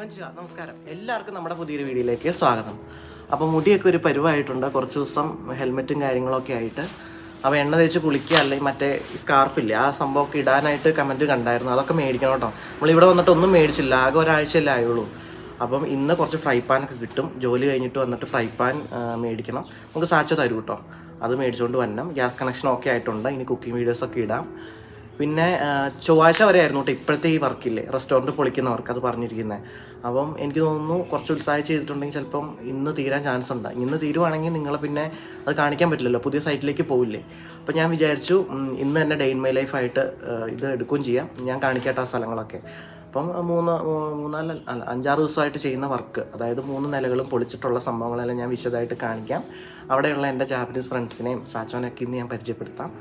നമസ്കാരം. എല്ലാവർക്കും നമ്മുടെ പുതിയൊരു വീഡിയോയിലേക്ക് സ്വാഗതം. അപ്പോൾ മുടിയൊക്കെ ഒരു പരുവായിട്ടുണ്ട്. കുറച്ച് ദിവസം ഹെൽമെറ്റും കാര്യങ്ങളൊക്കെ ആയിട്ട്. അപ്പോൾ എണ്ണ തേച്ച് കുളിക്കുക അല്ലെങ്കിൽ മറ്റേ സ്കാർഫില്ലേ ആ സംഭവമൊക്കെ ഇടാനായിട്ട് കമന്റ് കണ്ടായിരുന്നു. അതൊക്കെ മേടിക്കണം കേട്ടോ. നമ്മളിവിടെ വന്നിട്ട് ഒന്നും മേടിച്ചില്ല. ആകെ ഒരാഴ്ചയല്ലേ ആയുള്ളൂ. അപ്പം ഇന്ന് കുറച്ച് ഫ്രൈ പാനൊക്കെ കിട്ടും. ജോലി കഴിഞ്ഞിട്ട് വന്നിട്ട് ഫ്രൈ പാൻ മേടിക്കണം. നമുക്ക് സാച്ചോ തരൂ കേട്ടോ. അത് മേടിച്ചുകൊണ്ട് വരണം. ഗ്യാസ് കണക്ഷൻ ഒക്കെ ആയിട്ടുണ്ട്. ഇനി കുക്കിംഗ് വീഡിയോസൊക്കെ ഇടാം. പിന്നെ ചൊവ്വാഴ്ച വരെ ആയിരുന്നു കേട്ടോ ഇപ്പോഴത്തെ ഈ വർക്കില്ലേ റെസ്റ്റോറന്റ് പൊളിക്കുന്നവർക്ക് അത് പറഞ്ഞിരിക്കുന്നത് അപ്പം എനിക്ക് തോന്നുന്നു കുറച്ച് ഉത്സാഹം ചെയ്തിട്ടുണ്ടെങ്കിൽ ചിലപ്പം ഇന്ന് തീരാൻ ചാൻസ് ഉണ്ട്. ഇന്ന് തീരുവാണെങ്കിൽ നിങ്ങൾ പിന്നെ അത് കാണിക്കാൻ പറ്റില്ലല്ലോ പുതിയ സൈറ്റിലേക്ക് പോവില്ലേ. അപ്പം ഞാൻ വിചാരിച്ചു ഇന്ന് തന്നെ ഡേ ഇൻ മൈ ലൈഫായിട്ട് ഇത് എടുക്കുകയും ചെയ്യാം. ഞാൻ കാണിക്കട്ടെ ആ സ്ഥലങ്ങളൊക്കെ. അപ്പം മൂന്ന് മൂന്നാൽ അല്ല അഞ്ചാറ് ദിവസമായിട്ട് ചെയ്യുന്ന വർക്ക് അതായത് മൂന്ന് നിലകളും പൊളിച്ചിട്ടുള്ള സംഭവങ്ങളെല്ലാം ഞാൻ വിശദമായിട്ട് കാണിക്കാം. അവിടെയുള്ള എന്റെ ജാപ്പനീസ് ഫ്രണ്ട്സിനെയും സാച്ചോനെയൊക്കെ ഇന്ന് ഞാൻ പരിചയപ്പെടുത്താം.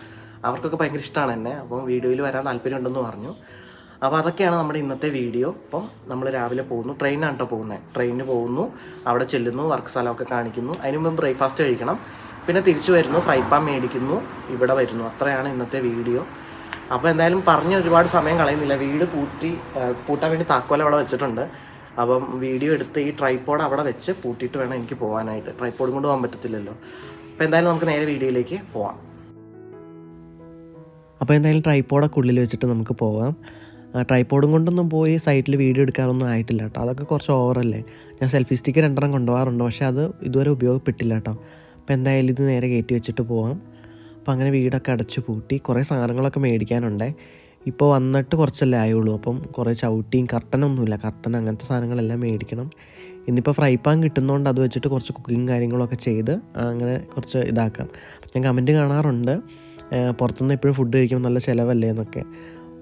അവർക്കൊക്കെ ഭയങ്കര ഇഷ്ടമാണ് എന്നെ. അപ്പോൾ വീഡിയോയിൽ വരാൻ താല്പര്യമുണ്ടെന്ന് പറഞ്ഞു. അപ്പോൾ അതൊക്കെയാണ് നമ്മുടെ ഇന്നത്തെ വീഡിയോ. അപ്പോൾ നമ്മൾ രാവിലെ പോകുന്നു. ട്രെയിനാണ് കേട്ടോ പോകുന്നത് ട്രെയിനിന് പോകുന്നു. അവിടെ ചെല്ലുന്നു. വർക്ക് സ്ഥലമൊക്കെ കാണിക്കുന്നു. അതിന് മുമ്പ് ബ്രേക്ക്ഫാസ്റ്റ് കഴിക്കണം. പിന്നെ തിരിച്ചു വരുന്നു. ഫ്രൈ പാൻ മേടിക്കുന്നു. ഇവിടെ വരുന്നു. അത്രയാണ് ഇന്നത്തെ വീഡിയോ. അപ്പോൾ എന്തായാലും പറഞ്ഞ് ഒരുപാട് സമയം കളയുന്നില്ല. വീട് പൂട്ടി പൂട്ടാൻ വേണ്ടി താക്കോൽ അവിടെ വെച്ചിട്ടുണ്ട്. അപ്പം വീഡിയോ എടുത്ത് ഈ ട്രൈപ്പോഡ് അവിടെ വെച്ച് പൂട്ടിയിട്ട് വേണം എനിക്ക് പോകാനായിട്ട് ട്രൈപ്പോഡും കൊണ്ട് പോകാൻ പറ്റത്തില്ലല്ലോ. അപ്പോൾ എന്തായാലും നമുക്ക് നേരെ വീഡിയോയിലേക്ക് പോവാം. അപ്പോൾ എന്തായാലും ട്രൈപ്പോഡൊക്കെ ഉള്ളിൽ വെച്ചിട്ട് നമുക്ക് പോവാം. ട്രൈപ്പോഡും കൊണ്ടൊന്നും പോയി സൈറ്റിൽ വീഡിയോ എടുക്കാറൊന്നും ആയിട്ടില്ല കേട്ടോ അതൊക്കെ കുറച്ച് ഓവറല്ലേ ഞാൻ സെൽഫി സ്റ്റിക്ക് രണ്ടെണ്ണം കൊണ്ടുപോകാറുണ്ട്. പക്ഷേ അത് ഇതുവരെ ഉപയോഗപ്പെട്ടില്ല കേട്ടോ അപ്പോൾ എന്തായാലും ഇത് നേരെ കയറ്റി വെച്ചിട്ട് പോവാം. അപ്പോൾ അങ്ങനെ വീടൊക്കെ അടച്ചു പൂട്ടി. കുറേ സാധനങ്ങളൊക്കെ മേടിക്കാനുണ്ടേ. ഇപ്പോൾ വന്നിട്ട് കുറച്ചല്ലേ ആയുള്ളൂ. അപ്പം കുറേ ചവിട്ടിയും കർട്ടനൊന്നുമില്ല കർട്ടൻ അങ്ങനത്തെ സാധനങ്ങളെല്ലാം മേടിക്കണം. ഇന്നിപ്പോൾ ഫ്രൈ പാൻ കിട്ടുന്നതുകൊണ്ട് അത് വെച്ചിട്ട് കുറച്ച് കുക്കിങ് കാര്യങ്ങളൊക്കെ ചെയ്ത് അങ്ങനെ കുറച്ച് ഇതാക്കാം. ഞാൻ കമന്റ് കാണാറുണ്ട്. പുറത്തുനിന്ന് എപ്പോഴും ഫുഡ് കഴിക്കുമ്പോൾ നല്ല ചിലവല്ലേ എന്നൊക്കെ.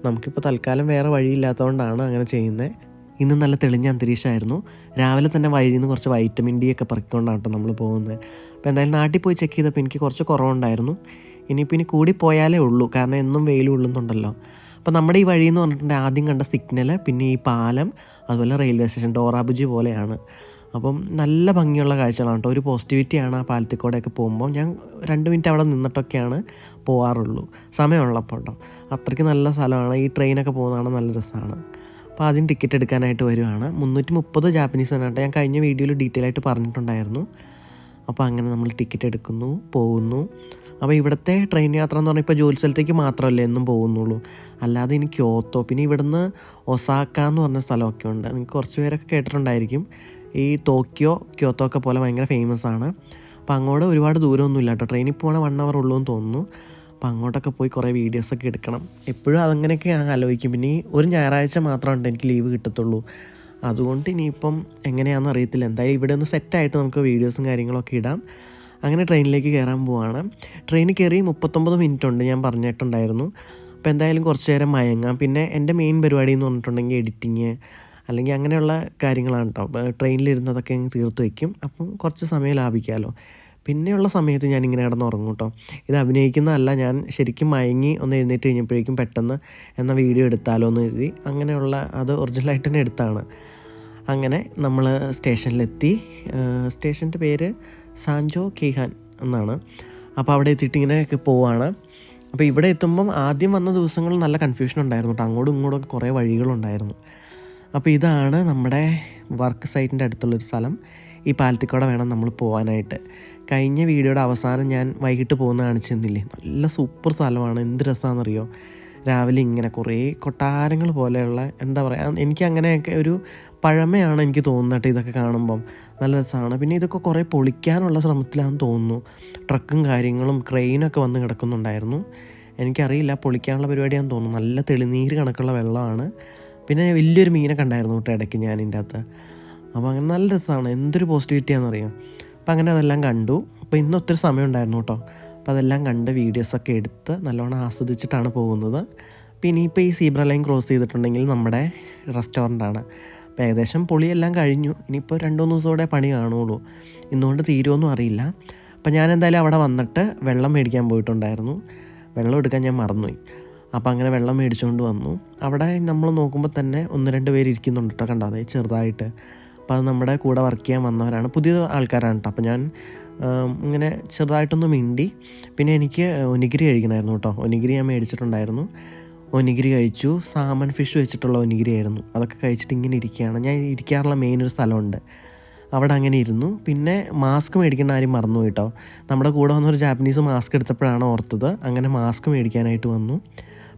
നമുക്കിപ്പോൾ തൽക്കാലം വേറെ വഴിയില്ലാത്തതുകൊണ്ടാണ് അങ്ങനെ ചെയ്യുന്നത് ഇന്ന് നല്ല തെളിഞ്ഞ അന്തരീക്ഷമായിരുന്നു. രാവിലെ തന്നെ വഴിയിൽ നിന്ന് കുറച്ച് വൈറ്റമിൻ ഡി ഒക്കെ പറിക്കൊണ്ടാണ് കേട്ടോ നമ്മൾ പോകുന്നത് അപ്പോൾ എന്തായാലും നാട്ടിൽ പോയി ചെക്ക് ചെയ്തപ്പോൾ എനിക്ക് കുറച്ച് കുറവുണ്ടായിരുന്നു. ഇനിയിപ്പോൾ ഇനി കൂടി പോയാലേ ഉള്ളൂ. കാരണം എന്നും വെയിൽ ഉള്ളുന്നുണ്ടല്ലോ. അപ്പോൾ നമ്മുടെ ഈ വഴി എന്ന് പറഞ്ഞിട്ടുണ്ടെങ്കിൽ ആദ്യം കണ്ട സിഗ്നൽ പിന്നെ ഈ പാലം അതുപോലെ റെയിൽവേ സ്റ്റേഷൻ ഡോറാബുജി പോലെയാണ്. അപ്പം നല്ല ഭംഗിയുള്ള കാഴ്ചകളാണ് കേട്ടോ. ഒരു പോസിറ്റിവിറ്റിയാണ് ആ പാലത്തിക്കോടെയൊക്കെ പോകുമ്പോൾ ഞാൻ രണ്ട് മിനിറ്റ് അവിടെ നിന്നിട്ടൊക്കെയാണ് പോകാറുള്ളൂ സമയമുള്ളപ്പോൾ കേട്ടോ അത്രയ്ക്ക് നല്ല സ്ഥലമാണ്. ഈ ട്രെയിനൊക്കെ പോകുന്നതാണ് നല്ല രസമാണ് അപ്പോൾ ആദ്യം ടിക്കറ്റ് എടുക്കാനായിട്ട് വരുവാണ്. മുന്നൂറ്റി മുപ്പത് ജാപ്പനീസ് കേട്ടോ. ഞാൻ കഴിഞ്ഞ വീഡിയോയിൽ ഡീറ്റെയിൽ ആയിട്ട് പറഞ്ഞിട്ടുണ്ടായിരുന്നു. അപ്പോൾ അങ്ങനെ നമ്മൾ ടിക്കറ്റ് എടുക്കുന്നു പോകുന്നു. അപ്പോൾ ഇവിടുത്തെ ട്രെയിൻ യാത്ര എന്ന് പറഞ്ഞാൽ ഇപ്പോൾ ജോലി സ്ഥലത്തേക്ക് മാത്രമല്ലേ എന്നും പോകുന്നുള്ളൂ. അല്ലാതെ ഇനി ക്യോത്തോ പിന്നെ ഇവിടുന്ന് ഒസാക്ക എന്ന് പറഞ്ഞ സ്ഥലമൊക്കെ ഉണ്ട്. നിങ്ങൾക്ക് കുറച്ച് പേരൊക്കെ കേട്ടിട്ടുണ്ടായിരിക്കും. ഈ ടോക്കിയോ ക്യോത്തോ ഒക്കെ പോലെ ഭയങ്കര ഫേമസ് ആണ്. അപ്പോൾ അങ്ങോട്ട് ഒരുപാട് ദൂരമൊന്നുമില്ല കേട്ടോ. ട്രെയിനിൽ പോകണ വൺ അവർ ഉള്ളൂ എന്ന് തോന്നുന്നു. അപ്പോൾ അങ്ങോട്ടൊക്കെ പോയി കുറേ വീഡിയോസ് ഒക്കെ എടുക്കണം. എപ്പോഴും അതങ്ങനെയൊക്കെ ഞാൻ ആലോചിക്കും. പിന്നെ ഒരു ഞായറാഴ്ച മാത്രമാണ് എനിക്ക് ലീവ് കിട്ടത്തുള്ളൂ. അതുകൊണ്ട് ഇനിയിപ്പം എങ്ങനെയാണെന്ന് അറിയത്തില്ല. എന്തായാലും ഇവിടെ ഒന്ന് സെറ്റായിട്ട് നമുക്ക് വീഡിയോസും കാര്യങ്ങളൊക്കെ ഇടാം. അങ്ങനെ ട്രെയിനിലേക്ക് കയറാൻ പോവാണ്. ട്രെയിനിൽ കയറി മുപ്പത്തൊമ്പത് മിനിറ്റ് ഉണ്ട് ഞാൻ പറഞ്ഞിട്ടുണ്ടായിരുന്നു. അപ്പോൾ എന്തായാലും കുറച്ച് നേരം മയങ്ങാം. പിന്നെ എന്റെ മെയിൻ പരിപാടി എന്ന് പറഞ്ഞിട്ടുണ്ടെങ്കിൽ എഡിറ്റിങ് അല്ലെങ്കിൽ അങ്ങനെയുള്ള കാര്യങ്ങളാണ് കേട്ടോ ട്രെയിനിലിരുന്നതൊക്കെ അങ്ങ് തീർത്ത് വയ്ക്കും അപ്പം കുറച്ച് സമയം ലാഭിക്കാമല്ലോ പിന്നെയുള്ള സമയത്ത് ഞാൻ ഇങ്ങനെ കിടന്ന് ഉറങ്ങും കേട്ടോ ഇത് അഭിനയിക്കുന്നതല്ല ഞാൻ ശരിക്കും മയങ്ങി ഒന്ന് എഴുന്നേറ്റ് കഴിഞ്ഞപ്പോഴേക്കും പെട്ടെന്ന് എന്ന വീഡിയോ എടുത്താലോ എന്ന് എഴുതി അങ്ങനെയുള്ള അത് ഒറിജിനലായിട്ട് തന്നെ എടുത്താണ്. അങ്ങനെ നമ്മൾ സ്റ്റേഷനിലെത്തി. സ്റ്റേഷന്റെ പേര് സാൻജോ കെയ്ഹാൻ എന്നാണ്. അപ്പോൾ അവിടെ എത്തിയിട്ട് ഇങ്ങനെ പോവാണ്. അപ്പോൾ ഇവിടെ എത്തുമ്പം ആദ്യം വന്ന ദിവസങ്ങളിൽ നല്ല കൺഫ്യൂഷൻ ഉണ്ടായിരുന്നു കേട്ടോ അങ്ങോട്ടും ഇങ്ങോട്ടും ഒക്കെ കുറേ വഴികളുണ്ടായിരുന്നു. അപ്പോൾ ഇതാണ് നമ്മുടെ വർക്ക് സൈറ്റിന്റെ അടുത്തുള്ളൊരു സ്ഥലം. ഈ പാലത്തിക്കൂടെ വേണം നമ്മൾ പോകാനായിട്ട് കഴിഞ്ഞ വീഡിയോയുടെ അവസാനം ഞാൻ വൈകിട്ട് പോകുന്ന കാണിച്ചിരുന്നില്ലേ? നല്ല സൂപ്പർ സ്ഥലമാണ്. എന്ത് രസമാണെന്നറിയോ രാവിലെ ഇങ്ങനെ കുറേ കൊട്ടാരങ്ങൾ പോലെയുള്ള എന്താ പറയുക എനിക്ക് അങ്ങനെയൊക്കെ ഒരു പഴമയാണ് എനിക്ക് തോന്നുന്നത് ഇതൊക്കെ കാണുമ്പം. നല്ല രസമാണ് പിന്നെ ഇതൊക്കെ കുറേ പൊളിക്കാനുള്ള ശ്രമത്തിലാണെന്ന് തോന്നുന്നു. ട്രക്കും കാര്യങ്ങളും ക്രെയിനൊക്കെ വന്ന് കിടക്കുന്നുണ്ടായിരുന്നു. എനിക്കറിയില്ല പൊളിക്കാനുള്ള പരിപാടിയാണെന്ന് തോന്നുന്നു. നല്ല തെളിനീര് കണക്കുള്ള വെള്ളമാണ്. പിന്നെ വലിയൊരു മീനൊക്കെ ഉണ്ടായിരുന്നു കേട്ടോ ഇടയ്ക്ക് ഞാൻ ഇതിന്റെ അകത്ത്. അപ്പോൾ അങ്ങനെ നല്ല രസമാണ്. എന്തൊരു പോസിറ്റിവിറ്റിയാണെന്നറിയാം അപ്പോൾ അങ്ങനെ അതെല്ലാം കണ്ടു. അപ്പോൾ ഇന്ന് ഒത്തിരി സമയം ഉണ്ടായിരുന്നു കേട്ടോ. അപ്പോൾ അതെല്ലാം കണ്ട് വീഡിയോസൊക്കെ എടുത്ത് നല്ലോണം ആസ്വദിച്ചിട്ടാണ് പോകുന്നത്. പിന്നെ ഇപ്പോൾ ഈ സീബ്ര ലൈൻ ക്രോസ് ചെയ്തിട്ടുണ്ടെങ്കിൽ നമ്മുടെ റെസ്റ്റോറന്റാണ് അപ്പോൾ ഏകദേശം പൊളിയെല്ലാം കഴിഞ്ഞു. ഇനിയിപ്പോൾ രണ്ട് മൂന്ന് ദിവസം കൂടെ പണി കാണുള്ളൂ. ഇന്നുകൊണ്ട് തീരുമൊന്നും അറിയില്ല. അപ്പോൾ ഞാൻ എന്തായാലും അവിടെ വന്നിട്ട് വെള്ളം മേടിക്കാൻ പോയിട്ടുണ്ടായിരുന്നു. വെള്ളം എടുക്കാൻ ഞാൻ മറന്നുപോയി. അപ്പോൾ അങ്ങനെ വെള്ളം മേടിച്ചുകൊണ്ട് വന്നു. അവിടെ നമ്മൾ നോക്കുമ്പോൾ തന്നെ ഒന്ന് രണ്ട് പേര് ഇരിക്കുന്നുണ്ട് കേട്ടോ കണ്ടാതെ ചെറുതായിട്ട്. അപ്പോൾ അത് നമ്മുടെ കൂടെ വർക്ക് ചെയ്യാൻ വന്നവരാണ്. പുതിയ ആൾക്കാരാണ് കേട്ടോ. അപ്പോൾ ഞാൻ ഇങ്ങനെ ചെറുതായിട്ടൊന്ന് മിണ്ടി. പിന്നെ എനിക്ക് ഒനിഗിരി കഴിക്കണമായിരുന്നു കേട്ടോ. ഒനിഗിരി ഞാൻ മേടിച്ചിട്ടുണ്ടായിരുന്നു. ഒനിഗിരി കഴിച്ചു. സാമൻ ഫിഷ് വെച്ചിട്ടുള്ള ഒനിഗിരി ആയിരുന്നു. അതൊക്കെ കഴിച്ചിട്ട് ഇങ്ങനെ ഇരിക്കുകയാണ്. ഞാൻ ഇരിക്കാറുള്ള മെയിൻ ഒരു സ്ഥലമുണ്ട്. അവിടെ അങ്ങനെ ഇരുന്നു. പിന്നെ മാസ്ക് മേടിക്കേണ്ട ആരും മറന്നു കേട്ടോ. നമ്മുടെ കൂടെ വന്നൊരു ജാപ്പനീസ് മാസ്ക് എടുത്തപ്പോഴാണ് ഓർത്തത്. അങ്ങനെ മാസ്ക് മേടിക്കാനായിട്ട് വന്നു.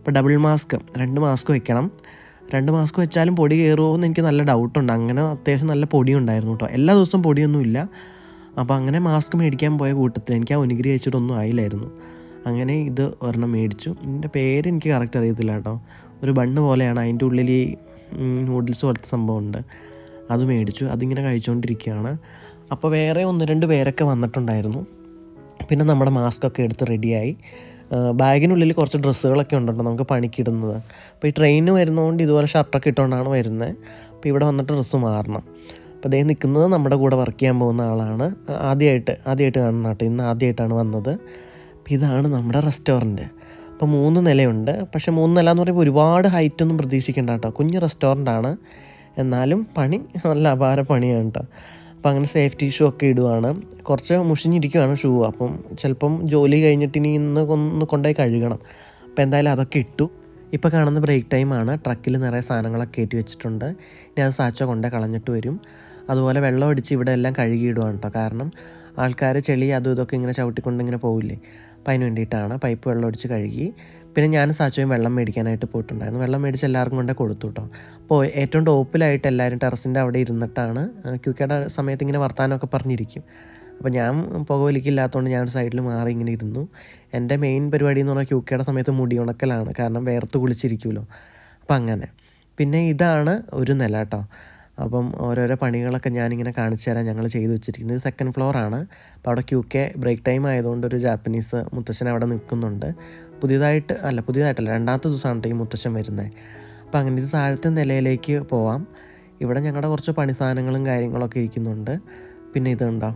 അപ്പോൾ ഡബിൾ മാസ്ക് രണ്ട് മാസ്ക് വെക്കണം. രണ്ട് മാസ്ക് വെച്ചാലും പൊടി കയറുമോ എന്ന് എനിക്ക് നല്ല ഡൗട്ടുണ്ട് അങ്ങനെ അത്യാവശ്യം നല്ല പൊടി ഉണ്ടായിരുന്നു കേട്ടോ. എല്ലാ ദിവസവും പൊടിയൊന്നുമില്ല. അപ്പോൾ അങ്ങനെ മാസ്ക് മേടിക്കാൻ പോയ കൂട്ടത്തിൽ എനിക്ക് ആ ഒനിഗിരി കഴിച്ചിട്ടൊന്നും ആയില്ലായിരുന്നു. അങ്ങനെ ഇത് ഒരെണ്ണം മേടിച്ചു. ഇതിന്റെ പേര് എനിക്ക് കറക്റ്റ് അറിയത്തില്ല കേട്ടോ. ഒരു ബണ്ണ് പോലെയാണ്. അതിന്റെ ഉള്ളിൽ ഈ നൂഡിൽസ് പോലത്തെ സംഭവമുണ്ട്. അത് മേടിച്ചു. അതിങ്ങനെ കഴിച്ചുകൊണ്ടിരിക്കുകയാണ്. അപ്പോൾ വേറെ ഒന്ന് രണ്ട് പേരൊക്കെ വന്നിട്ടുണ്ടായിരുന്നു. പിന്നെ നമ്മുടെ മാസ്ക് ഒക്കെ എടുത്ത് റെഡിയായി ബാഗിനുള്ളിൽ കുറച്ച് ഡ്രസ്സുകളൊക്കെ ഉണ്ടല്ലോ നമുക്ക് പണിക്കിടുന്നത്. അപ്പോൾ ഈ ട്രെയിനിന് വരുന്നതുകൊണ്ട് ഇതുപോലെ ഷർട്ടൊക്കെ ഇട്ടുകൊണ്ടാണ് വരുന്നത് അപ്പോൾ ഇവിടെ വന്നിട്ട് ഡ്രസ്സ് മാറണം. അപ്പോൾ അദ്ദേഹം നിൽക്കുന്നത് നമ്മുടെ കൂടെ വർക്ക് ചെയ്യാൻ പോകുന്ന ആളാണ്. ആദ്യമായിട്ട് ആദ്യമായിട്ട് കാണുന്ന കേട്ടോ ഇന്ന് ആദ്യമായിട്ടാണ് വന്നത്. അപ്പോൾ ഇതാണ് നമ്മുടെ റെസ്റ്റോറന്റ് അപ്പോൾ മൂന്ന് നിലയുണ്ട്. പക്ഷേ മൂന്ന് നില എന്ന് പറയുമ്പോൾ ഒരുപാട് ഹൈറ്റ് ഒന്നും പ്രതീക്ഷിക്കേണ്ട കേട്ടോ കുഞ്ഞ് റെസ്റ്റോറന്റ് ആണ്. എന്നാലും പണി നല്ല അപാര പണിയാണ് കേട്ടോ അപ്പോൾ അങ്ങനെ സേഫ്റ്റി ഷൂ ഒക്കെ ഇടുവാണ്. കുറച്ച് മുഷിഞ്ഞിരിക്കുവാണ് ഷൂ. അപ്പം ചിലപ്പം ജോലി കഴിഞ്ഞിട്ട് ഇനി ഇന്ന് ഒന്ന് കൊണ്ടുപോയി കഴുകണം. അപ്പോൾ എന്തായാലും അതൊക്കെ ഇട്ടു. ഇപ്പോൾ കാണുന്ന ബ്രേക്ക് ടൈമാണ് ട്രക്കിൽ നിറയെ സാധനങ്ങളൊക്കെ കയറ്റി വെച്ചിട്ടുണ്ട്. ഇനി അത് സാച്ചോ കൊണ്ടേ കളഞ്ഞിട്ട് വരും. അതുപോലെ വെള്ളം അടിച്ച് ഇവിടെ എല്ലാം കഴുകിയിടുവാണ് കേട്ടോ കാരണം ആൾക്കാർ ചെളി അതും ഇതൊക്കെ ഇങ്ങനെ ചവിട്ടിക്കൊണ്ട് ഇങ്ങനെ പോവില്ലേ? അപ്പം അതിന് വേണ്ടിയിട്ടാണ്. പൈപ്പ് വെള്ളം അടിച്ച് കഴുകി. പിന്നെ ഞാൻ സാച്ചോയും വെള്ളം മേടിക്കാനായിട്ട് പോയിട്ടുണ്ടായിരുന്നു. വെള്ളം മേടിച്ച് എല്ലാവർക്കും കൊണ്ട് കൊടുത്തു കേട്ടോ അപ്പോൾ ഏറ്റവും ടോപ്പിലായിട്ട് എല്ലാവരും ടെറസിന്റെ അവിടെ ഇരുന്നിട്ടാണ് ക്യൂക്കയുടെ സമയത്ത് ഇങ്ങനെ വർത്താനമൊക്കെ പറഞ്ഞിരിക്കും. അപ്പോൾ ഞാൻ പുകവലിക്കില്ലാത്തതുകൊണ്ട് ഞാൻ സൈഡിൽ മാറി ഇങ്ങനെ ഇരുന്നു. എന്റെ മെയിൻ പരിപാടി എന്ന് പറഞ്ഞാൽ ക്യൂക്കയുടെ സമയത്ത് മുടി ഉണക്കലാണ് കാരണം വേർത്ത് കുളിച്ചിരിക്കുമല്ലോ അപ്പം അങ്ങനെ. പിന്നെ ഇതാണ് ഒരു നില കേട്ടോ അപ്പം ഓരോരോ പണികളൊക്കെ ഞാനിങ്ങനെ കാണിച്ചു തരാം ഞങ്ങൾ ചെയ്തു വെച്ചിരിക്കുന്നത് സെക്കൻഡ് ഫ്ലോറാണ് അപ്പോൾ അവിടെ ക്യൂ കെ ബ്രേക്ക് ടൈം ആയതുകൊണ്ട് ഒരു ജാപ്പനീസ് മുത്തശ്ശൻ അവിടെ നിൽക്കുന്നുണ്ട്. പുതിയതായിട്ട് അല്ല പുതിയതായിട്ടല്ല രണ്ടാമത്തെ ദിവസമാണ് ഈ മുത്തശ്ശൻ വരുന്നത് അപ്പോൾ അങ്ങനെ ഇത് താഴത്തെ നിലയിലേക്ക് പോവാം. ഇവിടെ ഞങ്ങളുടെ കുറച്ച് പണി സാധനങ്ങളും കാര്യങ്ങളൊക്കെ ഇരിക്കുന്നുണ്ട്. പിന്നെ ഇതുണ്ടോ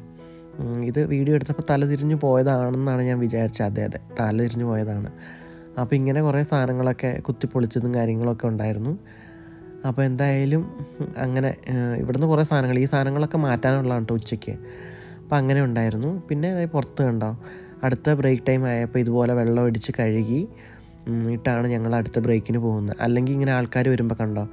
ഇത് വീഡിയോ എടുത്തപ്പോൾ തല തിരിഞ്ഞു പോയതാണെന്നാണ് ഞാൻ വിചാരിച്ചത്. അതെ അതെ തല തിരിഞ്ഞു പോയതാണ്. അപ്പോൾ ഇങ്ങനെ കുറേ സാധനങ്ങളൊക്കെ കുത്തിപ്പൊളിച്ചതും കാര്യങ്ങളൊക്കെ ഉണ്ടായിരുന്നു. അപ്പോൾ എന്തായാലും അങ്ങനെ ഇവിടുന്ന് കുറേ സാധനങ്ങൾ ഈ സാധനങ്ങളൊക്കെ മാറ്റാനുള്ളതാണ് കേട്ടോ ഉച്ചയ്ക്ക്. അപ്പോൾ അങ്ങനെ ഉണ്ടായിരുന്നു. പിന്നെ അതായത് പുറത്ത് കണ്ടോ അടുത്ത ബ്രേക്ക് ടൈം ആയപ്പോൾ ഇതുപോലെ വെള്ളം അടിച്ച് കഴുകി ഇട്ടാണ് ഞങ്ങൾ അടുത്ത ബ്രേക്കിന് പോകുന്നത്. അല്ലെങ്കിൽ ഇങ്ങനെ ആൾക്കാർ വരുമ്പോൾ കണ്ടോ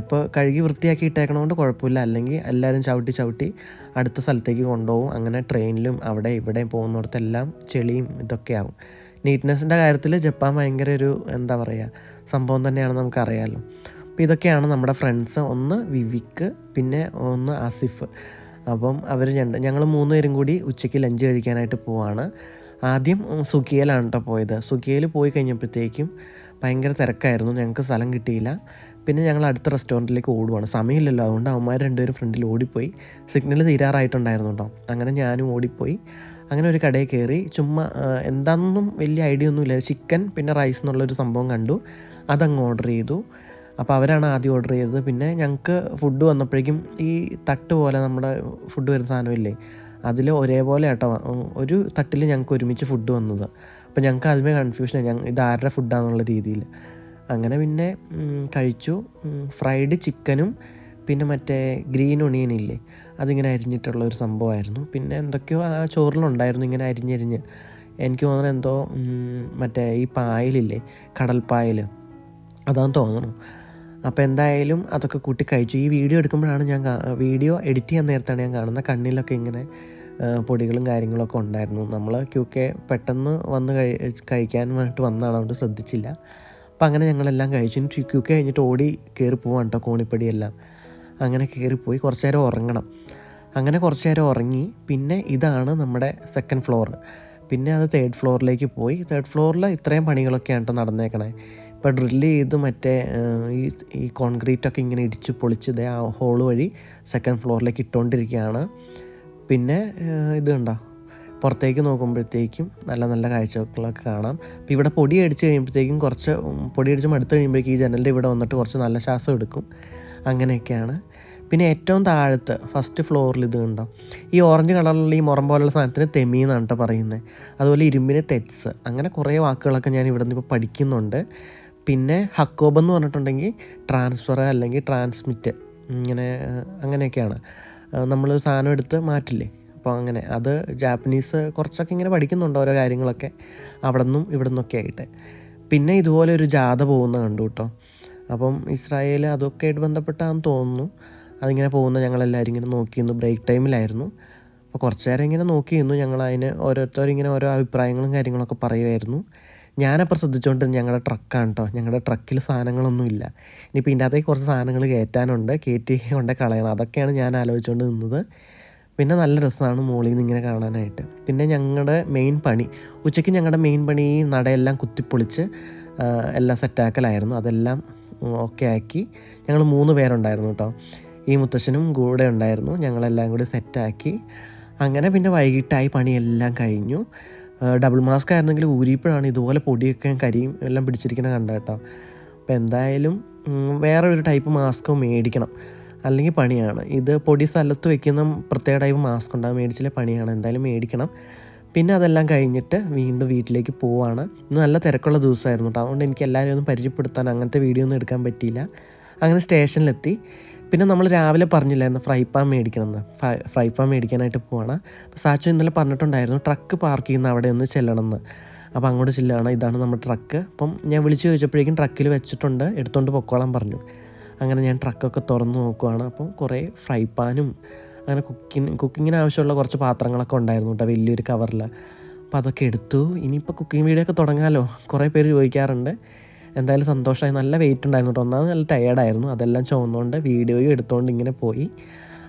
ഇപ്പോൾ കഴുകി വൃത്തിയാക്കി ഇട്ടേക്കണതുകൊണ്ട് കുഴപ്പമില്ല. അല്ലെങ്കിൽ എല്ലാവരും ചവിട്ടി ചവിട്ടി അടുത്ത സ്ഥലത്തേക്ക് കൊണ്ടുപോകും. അങ്ങനെ ട്രെയിനിലും അവിടെ ഇവിടെ പോകുന്നിടത്തെല്ലാം ചെളിയും ഇതൊക്കെ ആവും. നീറ്റ്നെസ്സിന്റെ കാര്യത്തിൽ ജപ്പാൻ ഭയങ്കര ഒരു എന്താ പറയുക സംഭവം തന്നെയാണെന്ന് നമുക്കറിയാമല്ലോ അപ്പോൾ ഇതൊക്കെയാണ് നമ്മുടെ ഫ്രണ്ട്സ് ഒന്ന് വിവിക്ക് പിന്നെ ഒന്ന് ആസിഫ്. അപ്പം അവർ രണ്ട് ഞങ്ങൾ മൂന്ന് പേരും കൂടി ഉച്ചയ്ക്ക് ലഞ്ച് കഴിക്കാനായിട്ട് പോവാണ്. ആദ്യം സുഖിയയിലാണ് കേട്ടോ പോയത്. സുഖിയയിൽ പോയി കഴിഞ്ഞപ്പോഴത്തേക്കും ഭയങ്കര തിരക്കായിരുന്നു. ഞങ്ങൾക്ക് സ്ഥലം കിട്ടിയില്ല. പിന്നെ ഞങ്ങൾ അടുത്ത റെസ്റ്റോറന്റിലേക്ക് ഓടുവാണ്. സമയമില്ലല്ലോ. അതുകൊണ്ട് അവന്മാർ രണ്ടുപേരും ഫ്രണ്ടിൽ ഓടിപ്പോയി. സിഗ്നൽ തീരാറായിട്ടുണ്ടായിരുന്നു കേട്ടോ അങ്ങനെ ഞാനും ഓടിപ്പോയി. അങ്ങനെ ഒരു കടയിൽ കയറി. ചുമ്മാ എന്താണെന്നും വലിയ ഐഡിയ ഒന്നുമില്ല. ചിക്കൻ പിന്നെ റൈസ് എന്നുള്ളൊരു സംഭവം കണ്ടു. അതങ്ങ് ഓർഡർ ചെയ്തു. അപ്പോൾ അവരാണ് ആദ്യം ഓർഡർ ചെയ്തത്. പിന്നെ ഞങ്ങൾക്ക് ഫുഡ് വന്നപ്പോഴേക്കും ഈ തട്ട് പോലെ നമ്മുടെ ഫുഡ് വരുന്ന സാധനമില്ലേ അതിൽ ഒരേപോലെ ആട്ടോ ഒരു തട്ടിൽ ഞങ്ങൾക്ക് ഒരുമിച്ച് ഫുഡ് വന്നത്. അപ്പോൾ ഞങ്ങൾക്ക് ആദ്യമേ കൺഫ്യൂഷൻ ഞങ്ങൾ ഇത് ആരുടെ ഫുഡാണെന്നുള്ള രീതിയിൽ അങ്ങനെ പിന്നെ കഴിച്ചു. ഫ്രൈഡ് ചിക്കനും പിന്നെ മറ്റേ ഗ്രീൻ ഒണിയൻ ഇല്ലേ അതിങ്ങനെ അരിഞ്ഞിട്ടുള്ള ഒരു സംഭവമായിരുന്നു. പിന്നെ എന്തൊക്കെയോ ആ ചോറിലുണ്ടായിരുന്നു ഇങ്ങനെ അരിഞ്ഞരിഞ്ഞ്. എനിക്ക് തോന്നുന്നത് എന്തോ മറ്റേ ഈ പായലില്ലേ കടൽപ്പായൽ അതാന്ന് തോന്നുന്നു. അപ്പോൾ എന്തായാലും അതൊക്കെ കൂട്ടി കഴിച്ചു. ഈ വീഡിയോ എടുക്കുമ്പോഴാണ് ഞാൻ വീഡിയോ എഡിറ്റ് ചെയ്യാൻ നേരത്താണ് ഞാൻ കാണുന്നത്. കണ്ണിലൊക്കെ ഇങ്ങനെ പൊടികളും കാര്യങ്ങളൊക്കെ ഉണ്ടായിരുന്നു. നമ്മൾ ക്യൂക്കെ പെട്ടെന്ന് വന്ന് കഴി കഴിക്കാനായിട്ട് വന്നതാണ്. അതുകൊണ്ട് ശ്രദ്ധിച്ചില്ല. അപ്പം അങ്ങനെ ഞങ്ങളെല്ലാം കഴിച്ചു. ക്യൂക്കെ കഴിഞ്ഞിട്ട് ഓടി കയറി പോവാണ് കേട്ടോ കോണിപ്പടിയെല്ലാം. അങ്ങനെ കയറിപ്പോയി കുറച്ച് നേരം ഉറങ്ങണം. അങ്ങനെ കുറച്ച് നേരം ഉറങ്ങി. പിന്നെ ഇതാണ് നമ്മുടെ സെക്കൻഡ് ഫ്ലോർ പിന്നെ അത് തേർഡ് ഫ്ലോറിലേക്ക് പോയി. തേർഡ് ഫ്ലോറിൽ ഇത്രയും പണികളൊക്കെയാണ് കേട്ടോ നടന്നേക്കണേ. ഇപ്പോൾ ഡ്രില്ല് ചെയ്ത് മറ്റേ ഈ ഈ കോൺക്രീറ്റൊക്കെ ഇങ്ങനെ ഇടിച്ച് പൊളിച്ച് ഇതേ ആ ഹോൾ വഴി സെക്കൻഡ് ഫ്ലോറിലേക്ക് ഇട്ടുകൊണ്ടിരിക്കുകയാണ് പിന്നെ ഇത് കണ്ടോ? പുറത്തേക്ക് നോക്കുമ്പോഴത്തേക്കും നല്ല നല്ല കാഴ്ചകളൊക്കെ കാണാം. അപ്പോൾ ഇവിടെ പൊടി അടിച്ച് കഴിയുമ്പോഴത്തേക്കും കുറച്ച് പൊടി അടിച്ച് മടുത്ത് കഴിയുമ്പോഴേക്കും ഈ ജനലിന്റെ ഇവിടെ വന്നിട്ട് കുറച്ച് നല്ല ശ്വാസം എടുക്കും. അങ്ങനെയൊക്കെയാണ്. പിന്നെ ഏറ്റവും താഴത്ത് ഫസ്റ്റ് ഫ്ലോറിൽ ഇത് കണ്ടോ? ഈ ഓറഞ്ച് കളറിലുള്ള ഈ മുറം പോലുള്ള സാധനത്തിന് തെമി എന്നാണ് കേട്ടോ പറയുന്നത്. അതുപോലെ ഇരുമ്പിന് തെറ്റ്സ്. അങ്ങനെ കുറേ വാക്കുകളൊക്കെ ഞാൻ ഇവിടെ നിന്ന് ഇപ്പോൾ പഠിക്കുന്നുണ്ട്. പിന്നെ ഹക്കോബ് എന്ന് പറഞ്ഞിട്ടുണ്ടെങ്കിൽ ട്രാൻസ്ഫർ അല്ലെങ്കിൽ ട്രാൻസ്മിറ്റ് ഇങ്ങനെ അങ്ങനെയൊക്കെയാണ്. നമ്മൾ സാധനം എടുത്ത് മാറ്റില്ലേ? അപ്പോൾ അങ്ങനെ അത് ജാപ്പനീസ് കുറച്ചൊക്കെ ഇങ്ങനെ പഠിക്കുന്നുണ്ട് ഓരോ കാര്യങ്ങളൊക്കെ. അവിടെ നിന്നും ഇവിടെ നിന്നൊക്കെ ആയിട്ട്. പിന്നെ ഇതുപോലെ ഒരു ജാഥ പോകുന്ന കണ്ടു കേട്ടോ. അപ്പം ഇസ്രായേൽ അതൊക്കെ ആയിട്ട് ബന്ധപ്പെട്ടാന്ന് തോന്നുന്നു. അതിങ്ങനെ പോകുന്ന ഞങ്ങളെല്ലാവരും ഇങ്ങനെ നോക്കിയിരുന്നു ബ്രേക്ക് ടൈമിലായിരുന്നു അപ്പോൾ കുറച്ച് നേരം ഇങ്ങനെ നോക്കിയിരുന്നു ഞങ്ങൾ അതിന് ഓരോരുത്തരും ഇങ്ങനെ ഓരോ അഭിപ്രായങ്ങളും കാര്യങ്ങളൊക്കെ പറയുമായിരുന്നു ഞാനപ്പോൾ ശ്രദ്ധിച്ചുകൊണ്ട് ഞങ്ങളുടെ ട്രക്കാണ് കേട്ടോ ഞങ്ങളുടെ ട്രക്കിൽ സാധനങ്ങളൊന്നുമില്ല ഇനിയിപ്പോൾ ഇതിന്റെ അകത്തേക്ക് കുറച്ച് സാധനങ്ങൾ കയറ്റാനുണ്ട്. കയറ്റി കൊണ്ട് കളയണം. അതൊക്കെയാണ് ഞാൻ ആലോചിച്ചുകൊണ്ട് നിന്നത്. പിന്നെ നല്ല രസമാണ് മുകളിൽ നിന്ന് ഇങ്ങനെ കാണാനായിട്ട്. പിന്നെ ഞങ്ങളുടെ മെയിൻ പണി ഉച്ചയ്ക്ക് ഞങ്ങളുടെ മെയിൻ പണി ഈ നടയെല്ലാം കുത്തിപ്പൊളിച്ച് എല്ലാം സെറ്റാക്കലായിരുന്നു അതെല്ലാം ഓക്കെ ആക്കി ഞങ്ങൾ മൂന്ന് പേരുണ്ടായിരുന്നു കേട്ടോ ഈ മുത്തശ്ശനും കൂടെ ഉണ്ടായിരുന്നു. ഞങ്ങളെല്ലാം കൂടി സെറ്റാക്കി അങ്ങനെ പിന്നെ വൈകിട്ടായി പണിയെല്ലാം കഴിഞ്ഞു. ഡബിൾ മാസ്ക് ആയിരുന്നെങ്കിൽ ഊരിയപ്പോഴാണ് ഇതുപോലെ പൊടിയൊക്കെ കരിയും എല്ലാം പിടിച്ചിരിക്കുന്നത് കണ്ട കേട്ടോ. അപ്പോൾ എന്തായാലും വേറെ ഒരു ടൈപ്പ് മാസ്ക് മേടിക്കണം. അല്ലെങ്കിൽ പണിയാണ്. ഇത് പൊടി സ്ഥലത്ത് വെക്കുന്ന പ്രത്യേക ടൈപ്പ് മാസ്ക് ഉണ്ടാകും മേടിച്ചിലെ പണിയാണ്. എന്തായാലും മേടിക്കണം. പിന്നെ അതെല്ലാം കഴിഞ്ഞിട്ട് വീണ്ടും വീട്ടിലേക്ക് പോവാണ്. ഇന്ന് നല്ല തിരക്കുള്ള ദിവസമായിരുന്നു കേട്ടോ. അതുകൊണ്ട് എനിക്ക് എല്ലാവരെയും ഒന്നും പരിചയപ്പെടുത്താൻ അങ്ങനത്തെ വീഡിയോ ഒന്നും എടുക്കാൻ പറ്റിയില്ല. അങ്ങനെ സ്റ്റേഷനിലെത്തി. പിന്നെ നമ്മൾ രാവിലെ പറഞ്ഞില്ലായിരുന്നു ഫ്രൈ പാൻ മേടിക്കണമെന്ന്. ഫ്രൈ പാൻ മേടിക്കാനായിട്ട് പോവാണ്. അപ്പോൾ സാച്ചു ഇന്നലെ പറഞ്ഞിട്ടുണ്ടായിരുന്നു ട്രക്ക് പാർക്ക് ചെയ്യുന്ന അവിടെ ഒന്ന് ചെല്ലണമെന്ന്. അപ്പോൾ അങ്ങോട്ട് ചെല്ലുകയാണ്. ഇതാണ് നമ്മുടെ ട്രക്ക്. അപ്പം ഞാൻ വിളിച്ചു ചോദിച്ചപ്പോഴേക്കും ട്രക്കിൽ വെച്ചിട്ടുണ്ട്. എടുത്തുകൊണ്ട് പൊക്കോളാൻ പറഞ്ഞു. അങ്ങനെ ഞാൻ ട്രക്കൊക്കെ തുറന്ന് നോക്കുവാണ്. അപ്പം കുറേ ഫ്രൈ പാനും അങ്ങനെ കുക്കിങ് കുക്കിങ്ങിന് ആവശ്യമുള്ള കുറച്ച് പാത്രങ്ങളൊക്കെ ഉണ്ടായിരുന്നു കേട്ടോ വലിയൊരു കവറിൽ. അപ്പോൾ അതൊക്കെ എടുത്തു. ഇനിയിപ്പോൾ കുക്കിംഗ് വീഡിയോ ഒക്കെ തുടങ്ങാമല്ലോ കുറേ പേര് ചോദിക്കാറുണ്ട്. എന്തായാലും സന്തോഷമായി. നല്ല വെയിറ്റ് ഉണ്ടായിരുന്നു കേട്ടോ ഒന്നാമത് നല്ല ടയേർഡായിരുന്നു അതെല്ലാം ചുവന്നുകൊണ്ട് വീഡിയോയും എടുത്തുകൊണ്ട് ഇങ്ങനെ പോയി.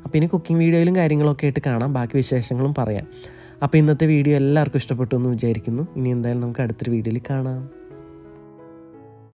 അപ്പോൾ ഇനി കുക്കിംഗ് വീഡിയോയിലും കാര്യങ്ങളൊക്കെ ആയിട്ട് കാണാം. ബാക്കി വിശേഷങ്ങളും പറയാം. അപ്പോൾ ഇന്നത്തെ വീഡിയോ എല്ലാവർക്കും ഇഷ്ടപ്പെട്ടു എന്ന് വിചാരിക്കുന്നു. ഇനി എന്തായാലും നമുക്ക് അടുത്തൊരു വീഡിയോയിൽ കാണാം.